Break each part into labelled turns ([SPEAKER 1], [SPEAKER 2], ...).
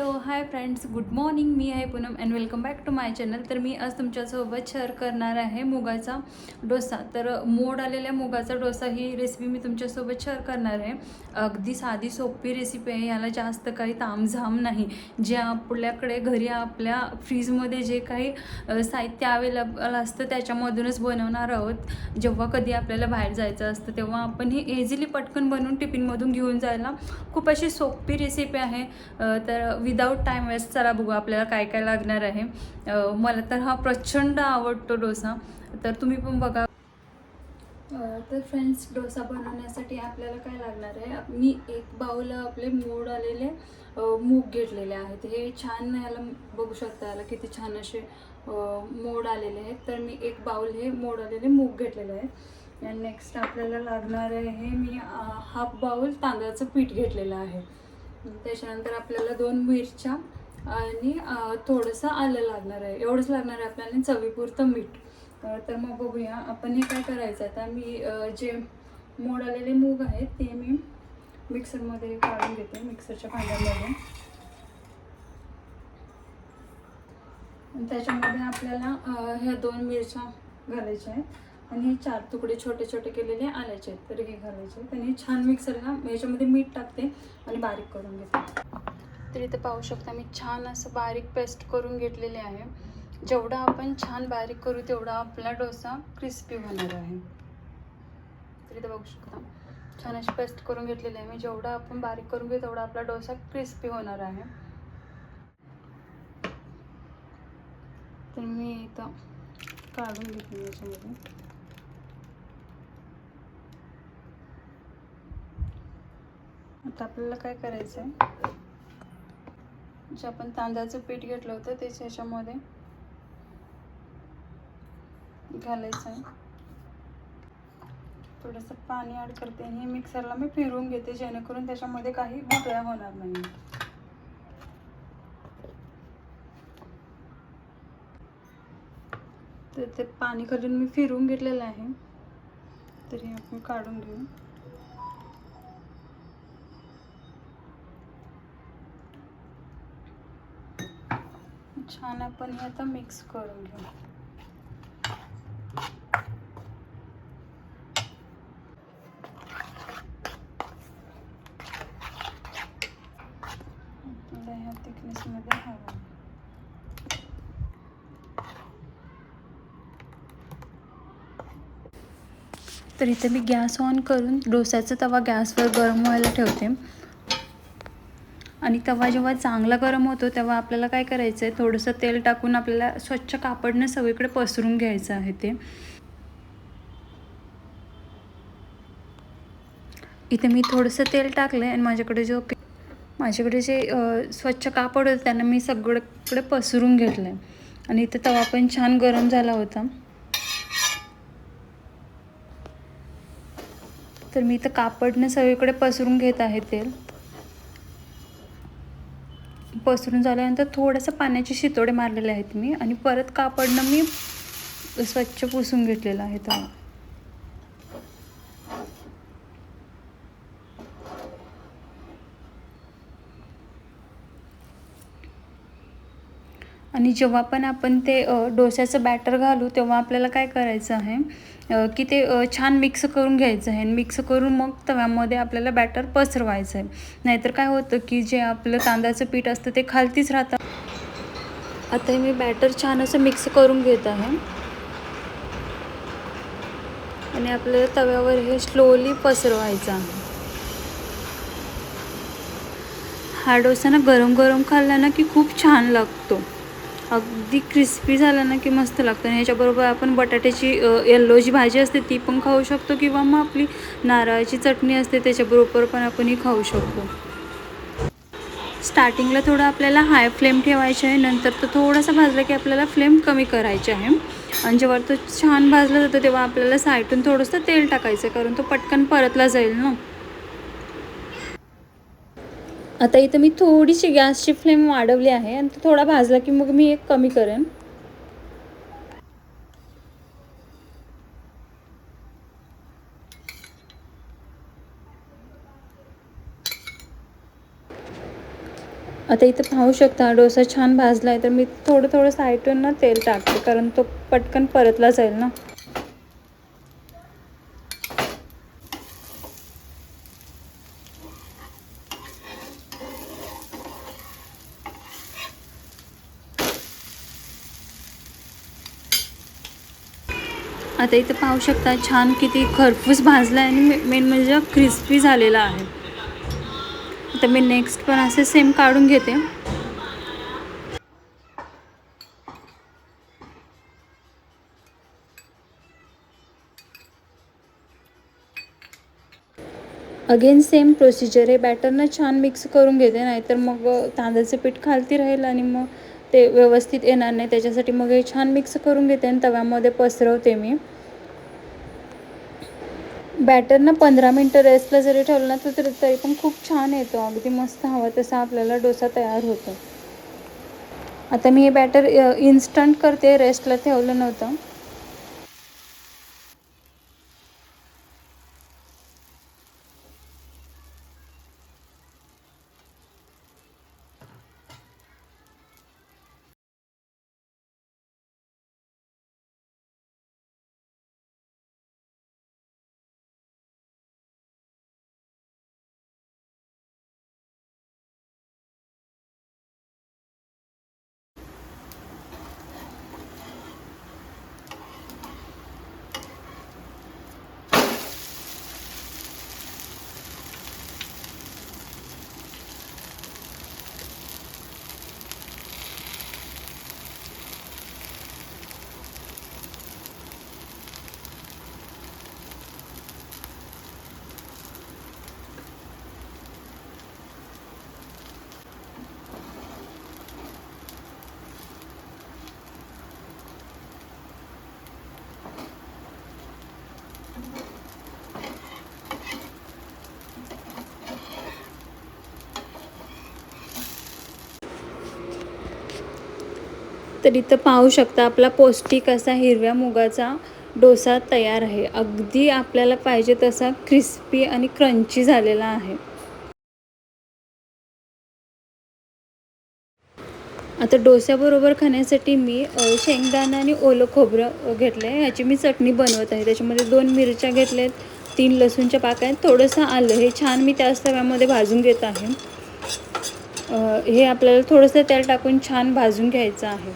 [SPEAKER 1] Hello hi friends good morning. मी आहे Poonam and welcome back to my channel तर मी आज तुमच्यासोबत शेअर करणार आहे मुगाचा डोसा. तर मोड आलेल्या मुगाचा डोसा ही रेसिपी मी तुमच्यासोबत शेअर करणार आहे. अगदी साधी सोपी रेसिपी आहे. याला जास्त काही तामझाम नाही. जे आपल्याकडे घरी आपल्या फ्रीजमध्ये जे काही साहित्य अवेलेबल असतं त्याच्यामधूनच बनवणार आहोत. जेव्हा कधी आपल्याला बाहेर जायचं असतं तेव्हा आपण ही इझिली पटकन बनवून टिफिनमधून घेऊन जायला खूप अशी सोपी रेसिपी आहे. तर विदाऊट टाईम वेस्ट चला बघू आपल्याला काय काय लागणार आहे. मला तर हा प्रचंड आवडतो डोसा. तर तुम्ही पण बघा. तर फ्रेंड्स डोसा बनवण्यासाठी आपल्याला काय लागणार आहे? मी एक बाऊल आपले मोड आलेले मूग घेतलेले आहेत. हे छान याला बघू शकता याला किती छान असे मोड आलेले आहेत. तर मी एक बाऊल हे मोड आलेले मूग घेतलेले आहे नेक्स्ट आपल्याला लागणार आहे मी हाफ बाऊल तांदळाचं पीठ घेतलेलं आहे. त्याच्यानंतर आपल्याला दोन मिरच्या आणि थोडंसं आलं लागणार आहे. एवढंच लागणार आहे आपल्याला चवीपुरतं मीठ. तर मग बघूया आपण हे काय करायचं? आता मी जे मोड आलेले मूग आहेत ते मी मिक्सरमध्ये काढून घेते मिक्सरच्या भांड्यामध्ये त्याच्यामध्ये आपल्याला ह्या दोन मिरच्या घालायच्या आहेत. आणि हे चार तुकडे छोटे छोटे केलेले आल्याचे आहेत तर हे घालायचे आणि हे छान मिक्सरला याच्यामध्ये मीठ टाकते आणि बारीक करून घेते. तर इथे पाहू शकता मी छान असं बारीक पेस्ट करून घेतलेले आहे. जेवढा आपण छान बारीक करू तेवढा आपला डोसा क्रिस्पी होणार आहे. तर इथे बघू शकता छान अशी पेस्ट करून घेतलेली आहे मी. जेवढा आपण बारीक करून घेऊ तेवढा आपला डोसा क्रिस्पी होणार आहे. तर मी इथं काढून घेतली याच्यामध्ये. आता आपल्याला काय करायचं आहे जे आपण तांदळाचं पीठ घेतलं होतं तेच ह्याच्यामध्ये घालायचं आहे थोडंसं पाणी ॲड करते आणि हे मिक्सरला मी फिरवून घेते जेणेकरून त्याच्यामध्ये काही गुठळ्या होणार नाही. तर ते पाणी घालून मी फिरवून घेतलेलं आहे. तरी आपण काढून घेऊ. छान आपण हे आता मिक्स करून घेऊ. ह्या थिकनेसमध्ये हवं तर इथे मी गॅस ऑन करून डोस्याचा तवा गॅसवर गरम व्हायला ठेवते. आणि तवा जेव्हा चांगला गरम होतो तेव्हा आपल्याला काय करायचं आहे थोडंसं तेल टाकून आपल्याला स्वच्छ कापडनं सगळीकडे पसरून घ्यायचं आहे ते. इथे मी थोडंसं तेल टाकलं आहे आणि माझ्याकडे जो माझ्याकडे जे स्वच्छ कापड होतं त्यांना मी सगळीकडे पसरून घेतलं आहे आणि इथे तवा पण छान गरम झाला होता. तर मी इथं कापडनं सगळीकडे पसरून घेत आहे तेल. पसरून झाल्यानंतर थोडंसं पाण्याचे शितोडे मारलेले आहेत मी आणि परत कापडनं मी स्वच्छ पुसून घेतलेलं आहे तवा आणि जेव्हा पण आपण ते डोश्याचं बॅटर घालू तेव्हा आपल्याला काय करायचं आहे की ते छान मिक्स करून घ्यायचं आहे. आणि मिक्स करून मग तव्यामध्ये आपल्याला बॅटर पसरवायचं आहे. नाहीतर काय होतं की जे आपलं तांदळाचं पीठ असतं ते खालतीच राहतं. आता हे मी बॅटर छान असं मिक्स करून घेत आहे. आणि आपल्याला तव्यावर हे स्लोली पसरवायचं आहे. हा डोसा ना गरम गरम खाल्ला ना की खूप छान लागतो. अगदी क्रिस्पी झाला ना की मस्त लागतं. आणि ह्याच्याबरोबर आपण बटाट्याची येल्लो जी भाजी असते ती पण खाऊ शकतो किंवा मग आपली नारळाची चटणी असते त्याच्याबरोबर पण आपण ही खाऊ शकतो. स्टार्टिंगला थोडं आपल्याला हाय फ्लेम ठेवायचे आहे. नंतर तो थोडासा भाजला की आपल्याला फ्लेम कमी करायची आहे. आणि जेव्हा तो छान भाजला जातो तेव्हा आपल्याला साईडून थोडंसं तेल टाकायचं आहे. कारण तो पटकन परतला जाईल ना. आता इथं मी थोडीशी गॅसची फ्लेम वाढवली आहे आणि तो थोडा भाजला की मग मी एक कमी करेन. आता इथं पाहू शकता डोसा छान भाजला आहे तर मी थोडं थोडं साईडून ना तेल टाकते कारण तो पटकन परतला जाईल ना. आता इथं पाहू शकता छान किती खरपूस भाजला आहे आणि मेन म्हणजे क्रिस्पी झालेला आहे. आता मी नेक्स्ट पण असे सेम काढून घेते. अगेन सेम प्रोसिजर आहे. बॅटरनं छान मिक्स करून घेते नाहीतर मग तांदळाचं पीठ खालती राहील आणि मग ते व्यवस्थित येणार नाही. त्याच्यासाठी मग हे छान मिक्स करून घेते आणि तव्यामध्ये पसरवते मी. बॅटर ना पंधरा मिनटं रेस्टला जरी ठेवलं ना तर तरी पण खूप छान येतो. अगदी मस्त हवा तसा आपल्याला डोसा तयार होतो. आता मी हे बॅटर इन्स्टंट करते रेस्टला ठेवलं नव्हतं. तर इथं पाहू शकता आपला पौष्टिक असा हिरव्या मुगाचा डोसा तयार आहे. अगदी आपल्याला पाहिजे तसा क्रिस्पी आणि क्रंची झालेला आहे. आता डोस्याबरोबर खाण्यासाठी मी शेंगदाणा आणि ओलं खोबरं घेतलं आहे ह्याची मी चटणी बनवत आहे. त्याच्यामध्ये दोन मिरच्या घेतल्या आहेत तीन लसूणच्या पाक आहेत. थोडंसं आलं हे छान मी त्याच तव्यामध्ये भाजून घेत आहे. हे आपल्याला थोडंसं तेल टाकून छान भाजून घ्यायचं आहे.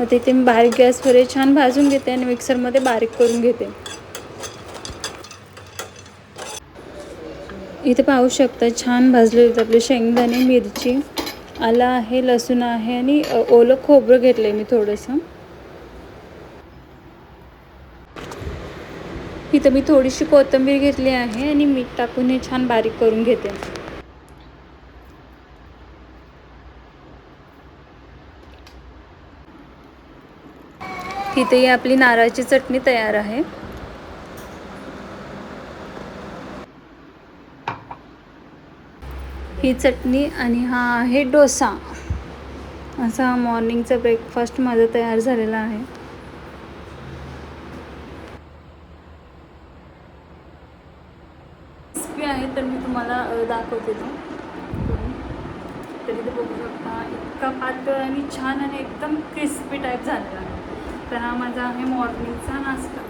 [SPEAKER 1] मग तिथे मी बारीक गॅसवर छान भाजून घेते आणि मिक्सरमध्ये बारीक करून घेते. इथे पाहू शकता छान भाजले होते आपले शेंगदाणे मिरची आलं आहे लसूण आहे आणि ओलं खोबरं घेतलं आहे मी थोडंसं. इथं मी थोडीशी कोथिंबीर घेतली आहे आणि मीठ टाकून हे छान बारीक करून घेते. इथेही आपली नारळाची चटणी तयार आहे. ही चटणी आणि हा आहे डोसा. असा मॉर्निंगचा ब्रेकफास्ट माझा तयार झालेला आहे. रेसिपी आहे तर मी तुम्हाला दाखवते तो. तरी ते बघू शकता इतका पातळ आणि छान आणि एकदम क्रिस्पी टाईप झालेला आहे. तर हा माझा आहे मॉर्निंगचा नाश्ता.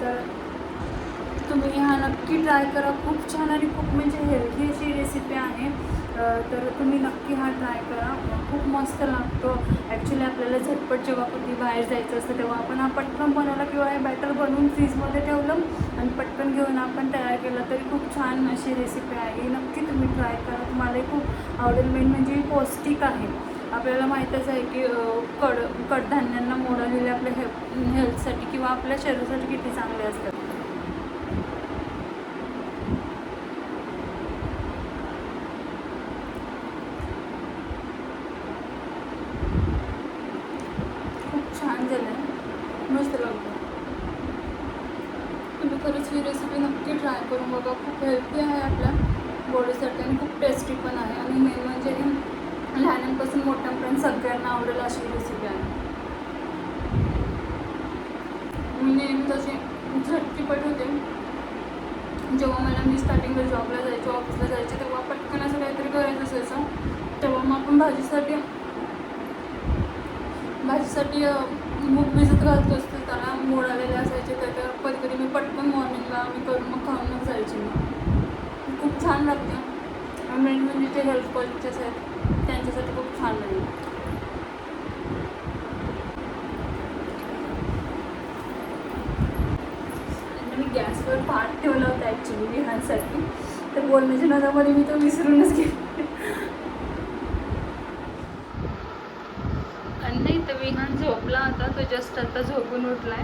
[SPEAKER 1] तर तुम्ही हा नक्की ट्राय करा. खूप छान आणि खूप म्हणजे हेल्दी अशी रेसिपी आहे. तर तुम्ही नक्की हा ट्राय करा. खूप मस्त लागतो. ॲक्च्युली आपल्याला झटपट जेव्हा कुठे बाहेर जायचं असतं तेव्हा आपण हा पटकन बनवला किंवा हे बॅटर बनवून फ्रीजमध्ये ठेवलं आणि पटकन घेऊन आपण तयार केलं तरी खूप छान अशी रेसिपी आहे. नक्की तुम्ही ट्राय करा. तुम्हालाही खूप आवडेल. मेन म्हणजे पौष्टिक आहे. आपल्याला माहीतच आहे की कड कडधान्यांना मोडालेले आपल्या हे हेल्थसाठी किंवा आपल्या शरीरासाठी किती चांगले असतात. खूप छान झालं मस्त लागतं तुम्ही खरंच ही रेसिपी नक्की ट्राय करून बघा. खूप हेल्थी आहे आपल्या बॉडीसाठी आणि खूप टेस्टी पण आहे. आणि पण सगळ्यांना आवडेल अशी रेसिपी आहे. मी नेहमी तसे झटकीपट होते. जेव्हा मला मी स्टार्टिंगला जॉबला जायचो ऑफिसला जायचे तेव्हा पटकन असं काहीतरी करायचं असायचं. तेव्हा मग आपण भाजीसाठी भाजीसाठी मूग भिजत घालतो असतो त्याला मोड आलेले असायचे त्याच्यावर कधी कधी मी पटकन मॉर्निंगला मी करून मग खाऊन जायचे. मग खूप छान लागते. मेन म्हणजे ते हेल्थ कॉलेजेस आहेत. त्यांच्यासाठी खूप छान लागेल मी गॅसवर भात ठेवला होता ॲक्च्युली विहानसाठी तर बोलण्याच्या नादामध्ये मी तो विसरूनच गेले. आणि नाही तर विहान झोपला होता तो जस्ट आता झोपून उठलाय.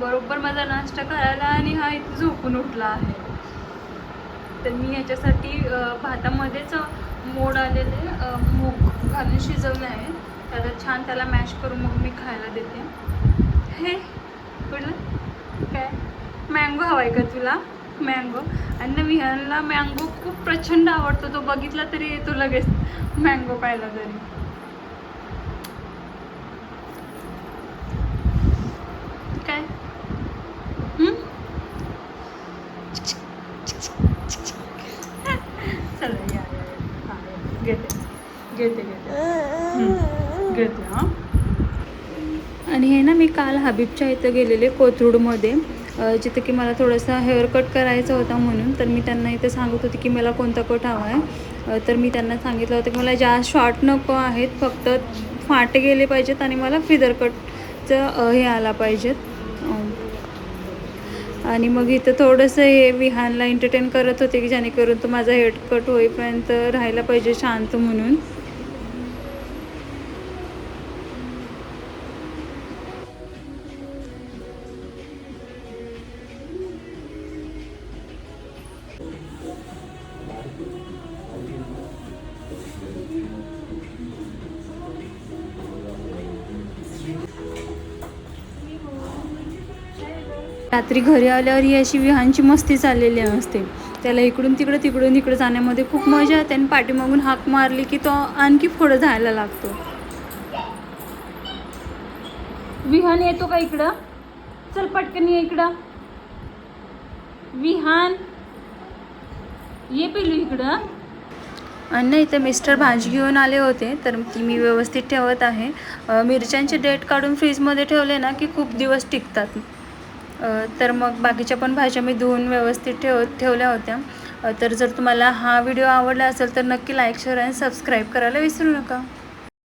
[SPEAKER 1] बरोबर माझा नाश्ता करायला आणि हा इथे झोपून उठला आहे. तर मी याच्यासाठी भातामध्येच मोड आलेले मूग घालून शिजवले आहे त्याला छान त्याला मॅश करून मग मी खायला देते. हे कुठलं काय? मँगो हवा आहे का तुला? मँगो आणि विहानला मँगो खूप प्रचंड आवडतो. तो बघितला तरी येतो लगेच मँगो पाहिला तरी काय हं? चला या या, या. हा, या. घेते घेते घेते. हं. घेते हां. आणि हे ना मी काल हबीबच्या इथं गेलेले कोथरूडमध्ये. जिथं की मला थोडासा हेअर कट करायचा होता म्हणून तर मी त्यांना इथं सांगत होते की मला कोणता कट हवा आहे तर मी त्यांना सांगितलं होतं की मला जास्त शॉर्ट नको आहेत फक्त फाटे गेले पाहिजेत आणि मला फिदर कटचं हे आला पाहिजेत. आणि मग इथं थोडंसं हे विहानला एंटरटेन करत होते की जेणेकरून तो माझा हेअर कट होईपर्यंत राहायला पाहिजे शांत म्हणून. रात्री घरी आल्यावर ही अशी विहानची मस्ती चाललेली असते. त्याला इकडून तिकडं तिकडून इकडं जाण्यामध्ये खूप मजा येते आणि पाठीमागून हाक मारली की तो आणखी पुढं जायला लागतो. विहान येतो का इकडं? चल पटकन ये इकडं. विहान. ये पेलू इकडं. आणि नाही तर मिस्टर भाजी घेऊन आले होते तर ती मी व्यवस्थित ठेवत आहे. मिरच्यांचे डेट काढून फ्रीजमध्ये ठेवले ना की खूप दिवस टिकतात. तर मग बाकीच्या पण भाज्या मी धुवून व्यवस्थित ठेव ठेवल्या होत्या. तर जर तुम्हाला हा व्हिडिओ आवडला असेल तर नक्की लाईक शेअर आणि सबस्क्राईब करायला विसरू नका.